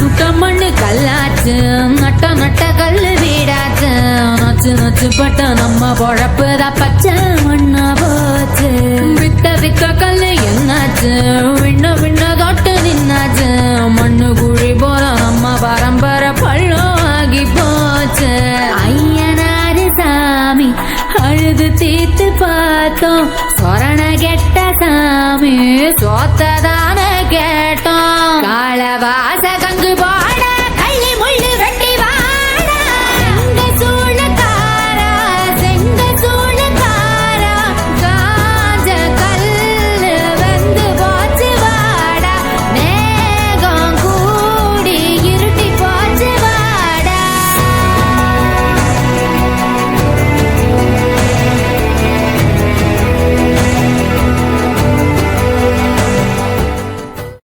ஊரு கல்லாச்சு நட்ட நட்ட கல்லு வீடாச்சு. நச்சு நச்சு பட்ட நம்ம பொழப்புதான் பச்சை மண்ணா போச்சு. வித்த வித்த கல்லு என்னாச்சு? விண்ண விண்ண தொட்டு நின்னாச்சு. மண்ணு குழி போல நம்ம பரம்பரை பள்ளம் ஆகி போச்சு. ஐயனாரு சாமி அழுது தீர்த்து பார்த்தோம். சொரண கெட்ட சாமி சோத்ததான கேட்ட like Angry Boy.